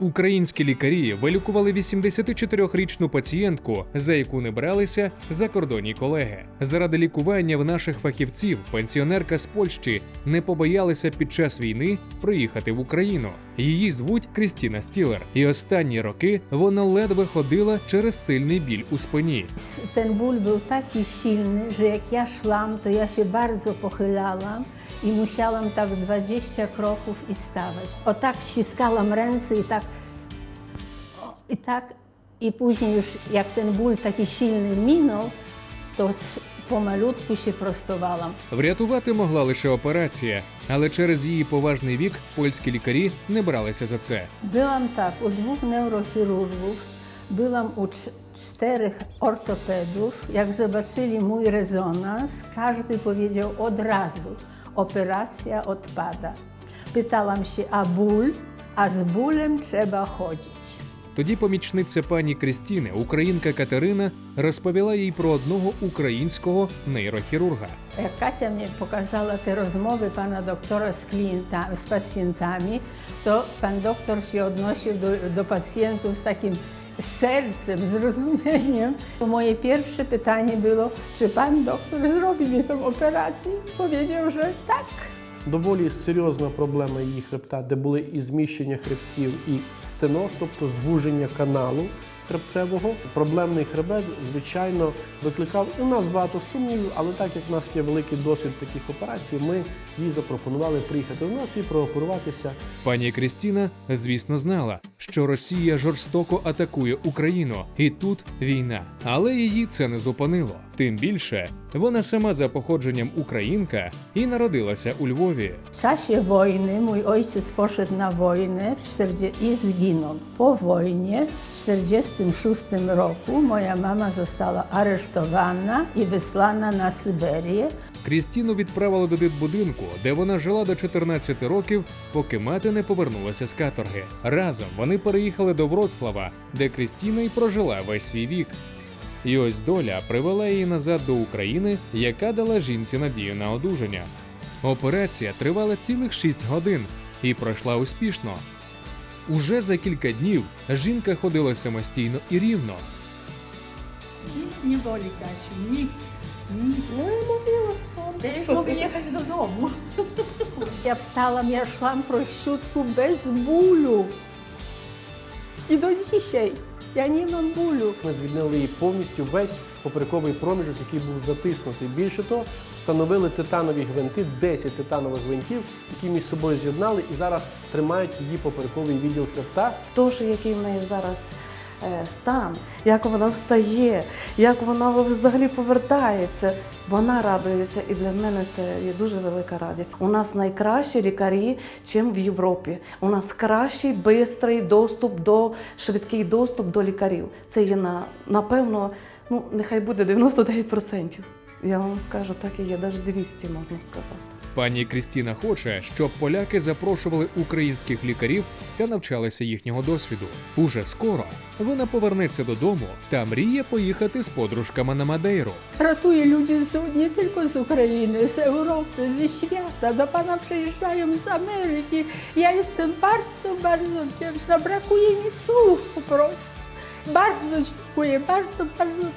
Українські лікарі вилікували 84-річну пацієнтку, за яку не бралися закордонні колеги. Заради лікування в наших фахівців пенсіонерка з Польщі не побоялася під час війни приїхати в Україну. Її звуть Крістіна Стілер, і останні роки вона ледве ходила через сильний біль у спині. Ten ból był taki silny, że jak ja szłam, to ja się bardzo pochylałam i musiałam tak 20 kroków i stawać. O tak ściskałam ręce i tak, i tak, i później już jak ten ból taki silny minął, to pomalutku się prostowałam. Врятувати могла лише операція, але через її поважний вік польські лікарі не бралися за це. Byłam tak u dwóch neurochirurgów, byłam u czterech ortopedów. Jak zobaczyli mój rezonans, każdy powiedział od razu: operacja odpada. Pytałam się, a ból? A z bólem trzeba chodzić. Тоді помічниця пані Крістіни, українка Катерина, розповіла їй про одного українського нейрохірурга. Jak Katia mnie pokazała te rozmowy pana doktora z klientami, z pacjentami, to pan doktor się odnosił do, do pacjentów sercem, zrozumieniem. Moje pierwsze pytanie było, czy pan doktor zrobi mi tą operację? Powiedział, że tak. Доволі серйозна проблема її хребта, де були і зміщення хребців, і стеноз, тобто звуження каналу хребцевого. Проблемний хребет, звичайно, викликав і у нас багато сумнівів, але так як в нас є великий досвід таких операцій, ми їй запропонували приїхати до нас і прооперуватися. Пані Крістіна, звісно, знала, що Росія жорстоко атакує Україну, і тут війна. Але її це не зупинило. Тим більше вона сама за походженням українка і народилася у Львові. W czasie wojny mój ojciec poszedł na wojnę w 40 i zginął. Po wojnie w 1946 roku moja mama została aresztowana i wysłana na Syberię. Крістіну відправили до дитбудинку, де вона жила до 14 років, поки мати не повернулася з каторги. Разом вони переїхали до Вроцлава, де Крістіна й прожила весь свій вік. І ось доля привела її назад до України, яка дала жінці надію на одужання. Операція тривала цілих 6 годин і пройшла успішно. Уже за кілька днів жінка ходила самостійно і рівно. Nic nie boli, Kasiu, nic, nic. No ja mówiłam, ja już mogę jechać do domu. Ja wstałam, ja szłam prościutku bez bólu. I do ні ja булю. Ми звільнили її повністю весь поперековий проміжок, який був затиснутий. Більше того, встановили титанові гвинти, 10 титанових гвинтів, які між собою з'єднали і зараз тримають її поперековий відділ хребта. Тож, який в неї зараз стан, як вона встає, як вона взагалі повертається. Вона радується, і для мене це є дуже велика радість. У нас найкращі лікарі, чим в Європі. У нас кращий, бистрий доступ до швидкий доступ до лікарів. Це є на напевно, ну нехай буде 99%. Я вам скажу, так і є, навіть 200, можна сказати. Пані Крістіна хоче, щоб поляки запрошували українських лікарів та навчалися їхнього досвіду. Уже скоро вона повернеться додому та мріє поїхати з подружками на Мадейру. Ratuję ludzi z, nie tylko z Ukrainy, z Europy, ze świata. Do Pana przyjeżdżają z Ameryki. Ja jestem bardzo, bardzo wdzięczna. Brakuje mi słów po prostu. Bardzo dziękuję, bardzo, bardzo